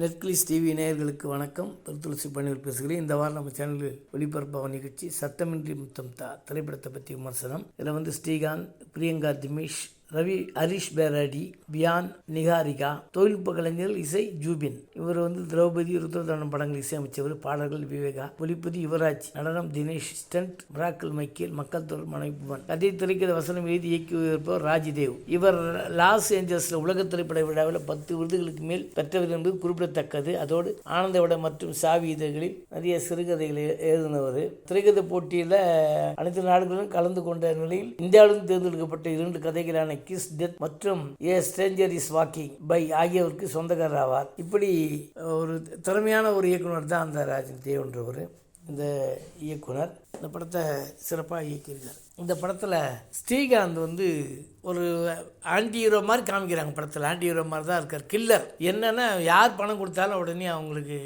நெட்கிளிஸ் TV நேயர்களுக்கு வணக்கம். திருத்துளசி பணியில் பேசுகிறேன். இந்த வாரம் நம்ம சேனலில் ஒளிபரப்பாக நிகழ்ச்சி சத்தமின்றி முத்தம் தா திரைப்படத்தை பற்றி விமர்சனம். இதில் வந்து ஸ்ரீகாந்த் பிரியங்கா திமேஷ் ரவி ஹரிஷ் பேராடி பியான் நிகாரிகா தொழில்நுட்ப கலைஞர் இசை ஜூபின். இவர் வந்து திரௌபதி ருத்ரதானம் படங்கள் இசையமைச்சவர் பாடல்கள் விவேகா ஒளிப்பதி யுவராஜ் நடனம் தினேஷ் ஸ்டண்ட் மிராக்கல் மைக்கேல் மக்கள் தொடர் மனைவிவன் கதை திரைக்கதை வசனம் எழுதி இயக்கியிருப்பவர் ராஜ்தேவ். இவர் லாஸ் ஏஞ்சல்ஸில் உலக திரைப்பட விழாவில் பத்து விருதுகளுக்கு மேல் பெற்றவர் என்பது குறிப்பிடத்தக்கது. அதோடு ஆனந்த விட மற்றும் சாவி இதழ்களில் நிறைய சிறுகதைகளை எழுதினவர். திரைக்கதை போட்டியில் அனைத்து நாடுகளிலும் கலந்து கொண்ட நிலையில் இந்தியாவிலும் தேர்ந்தெடுக்கப்பட்ட இரண்டு கதைகளான கிஸ் டெத் மற்றும் a stranger is walking by ஆகியவருக்கு சொந்தக்காரர் ஆவார் இப்படி ஒரு திறமையான ஒரு இயக்குனர் தான் அந்த ராஜன் தேவன்றவர் இந்த இயக்குனர் இந்த படத்தை சிறப்பாக இயக்கியிருக்கார். இந்த படத்தில் ஸ்ரீகாந்த் வந்து ஒரு ஆன்டி ஹீரோ மாதிரி காமிக்கிறாங்க படத்தில். ஆன்டி ஹீரோ மாதிரி தான் இருக்கார். கில்லர் என்னென்னா யார் பணம் கொடுத்தாலும் உடனே அவங்களுக்கு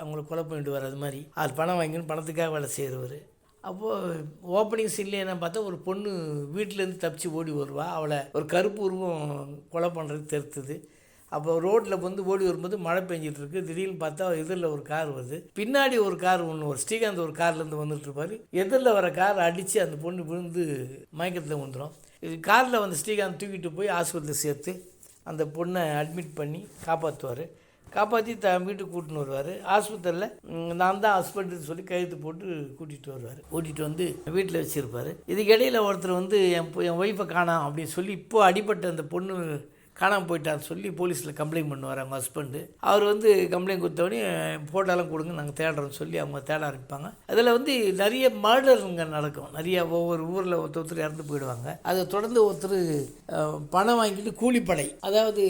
அவங்களுக்கு கொலை பண்ணிட்டு வர அது மாதிரி. அது பணம் வாங்கின்னு பணத்துக்காக வேலை செய்கிறவர் அப்போது ஓப்பனிங் சீன்லேயே என்ன பார்த்தா ஒரு பொண்ணு வீட்டிலேருந்து தப்பிச்சு ஓடி வருவா. அவளை ஒரு கருப்பு உருவம் கொலை பண்ணுறது தெரித்துது. அப்போ ரோட்டில் வந்து ஓடி வரும்போது மழை பெஞ்சிட்டு இருக்கு. திடீர்னு பார்த்தா எதிரில் ஒரு கார் வருது. பின்னாடி ஒரு கார் ஒன்று ஒரு ஸ்ரீகாந்த் ஒரு கார்லேருந்து வந்துட்டு இருப்பாரு. எதிரில் வர கார் அடித்து அந்த பொண்ணு விழுந்து மயக்கத்தில் வந்துடும் இது காரில் வந்து ஸ்ரீகாந்த் தூக்கிட்டு போய் ஆஸ்பத்திரியில் சேர்த்து அந்த பொண்ணை அட்மிட் பண்ணி காப்பாற்றுவார் காப்பாற்றி த வீட்டுக்கு கூட்டின்னு வருவார். ஆஸ்பத்திரியில் நான் தான் ஹஸ்பண்டுன்னு சொல்லி கையெழுத்து போட்டு கூட்டிகிட்டு வருவார். கூட்டிகிட்டு வந்து வீட்டில் வச்சுருப்பார். இதுக்கு இடையில ஒருத்தர் வந்து என் என் ஒய்ஃபை காணாம் அப்படின்னு சொல்லி இப்போது அடிபட்ட அந்த பொண்ணு காணாமல் போயிட்டான்னு சொல்லி போலீஸில் கம்ப்ளைண்ட் பண்ணுவார் அவங்க ஹஸ்பண்டு அவர் வந்து கம்ப்ளைண்ட் கொடுத்தவொடனே ஃபோட்டோலாம் கொடுங்க நாங்கள் தேடுறோம்னு சொல்லி அவங்க தேட ஆரம்பிப்பாங்க. அதில் வந்து நிறைய மர்டருங்க நடக்கும். நிறைய ஒவ்வொரு ஊரில் ஒருத்தர் ஒருத்தர் இறந்து போயிடுவாங்க. அதை தொடர்ந்து ஒருத்தர் பணம் வாங்கிட்டு கூலிப்படை. அதாவது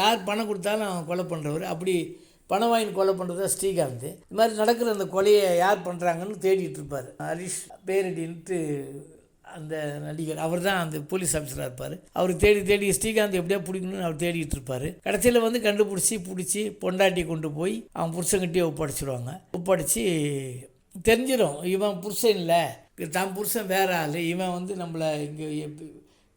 யார் பணம் கொடுத்தாலும் அவன் கொலை பண்ணுறவர் அப்படி பணம் வாங்கி கொலை பண்ணுறது ஸ்ரீகாந்த். இது மாதிரி நடக்கிற அந்த கொலையை யார் பண்ணுறாங்கன்னு தேடிட்டு இருப்பார். ஹரிஷ் பேரடின்ட்டு அந்த நடிகர் அவர் தான் அந்த போலீஸ் ஆஃபீஸராக இருப்பார். அவர் தேடி தேடி ஸ்ரீகாந்த் எப்படியா பிடிக்கணும்னு அவர் தேடிட்டு இருப்பார். கடைசியில் வந்து கண்டுபிடிச்சி பிடிச்சி பொண்டாட்டி கொண்டு போய் அவன் புருஷங்கிட்டே ஒப்படைச்சிடுவாங்க ஒப்படைச்சி தெரிஞ்சிடும் இவன் புருஷன் இல்லை. தான் புருஷன் வேற ஆள். இவன் வந்து நம்மளை இங்கே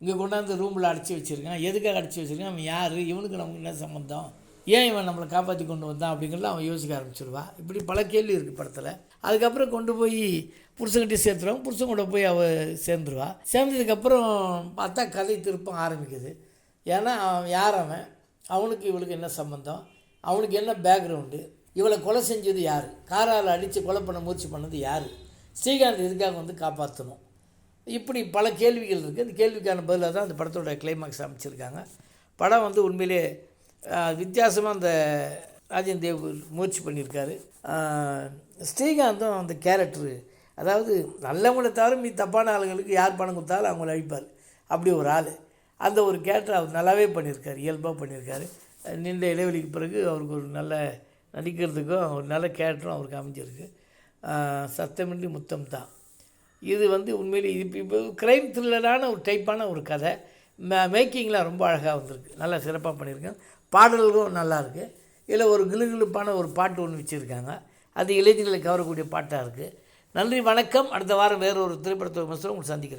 இங்கே கொண்டாந்து ரூமில் அடைச்சி வச்சுருக்கான். எதுக்காக அடைச்சி வச்சுருக்கான்? அவன் யார்? இவனுக்கு நமக்கு என்ன சம்மந்தம் ஏன் இவன் நம்மளை காப்பாற்றி கொண்டு வந்தான் அப்படிங்கிறத அவன் யோசிக்க ஆரம்பிச்சிருவான் இப்படி பல கேள்வி இருக்குது படத்தில். அதுக்கப்புறம் கொண்டு போய் புருஷங்கிட்டே சேர்த்துருவாங்க. புருஷன் கூட போய் அவள் சேர்ந்துருவா. சேர்ந்ததுக்கப்புறம் பார்த்தா கதை திருப்பம் ஆரம்பிக்குது. ஏன்னா அவன் யார் அவன்? அவனுக்கு இவளுக்கு என்ன சம்மந்தம் அவனுக்கு என்ன பேக்ரவுண்டு இவளை கொலை செஞ்சது யார்? காரால் அடித்து கொலை பண்ண முயற்சி பண்ணது யார்? ஸ்ரீகாந்த் இதுக்காக வந்து காப்பாற்றணும் இப்படி பல கேள்விகள் இருக்குது அந்த கேள்விக்கான பதிலாக தான் அந்த படத்தோட கிளைமாக்ஸ் அமைச்சிருக்காங்க. படம் வந்து உண்மையிலே வித்தியாசமாக அந்த ராஜன் தேவ் முயற்சி பண்ணியிருக்காரு. ஸ்ரீகாந்தும் அந்த கேரக்டரு அதாவது நல்லவங்களை தவிர மீ தப்பான ஆளுங்களுக்கு யார் பணம் கொடுத்தாலும் அவங்கள அழிப்பார். அப்படி ஒரு ஆள். அந்த ஒரு கேரக்டர் அவர் நல்லாவே பண்ணியிருக்கார் இயல்பாக பண்ணியிருக்காரு. நீண்ட இடைவெளிக்கு பிறகு அவருக்கு ஒரு நல்ல நடிக்கிறதுக்கும் ஒரு நல்ல கேரக்டரும் அவருக்கு அமைஞ்சிருக்கு சத்தமின்றி முத்தம் தான். இது வந்து உண்மையிலே இது இப்போ க்ரைம் த்ரில்லரான ஒரு டைப்பான ஒரு கதை. மே மேக்கிங்லாம் ரொம்ப அழகாக வந்திருக்கு. நல்லா சிறப்பாக பண்ணியிருக்கேன் பாடல்களும் நல்லாயிருக்கு இதில் ஒரு கிலுகிலுப்பான ஒரு பாட்டு ஒன்று வச்சுருக்காங்க. அது இளைஞர்களை கவரக்கூடிய பாட்டாக இருக்குது. நன்றி வணக்கம். அடுத்த வாரம் வேறு ஒரு திரைப்படத்தை விமர்சனம் உங்களை சந்திக்கிறேன்.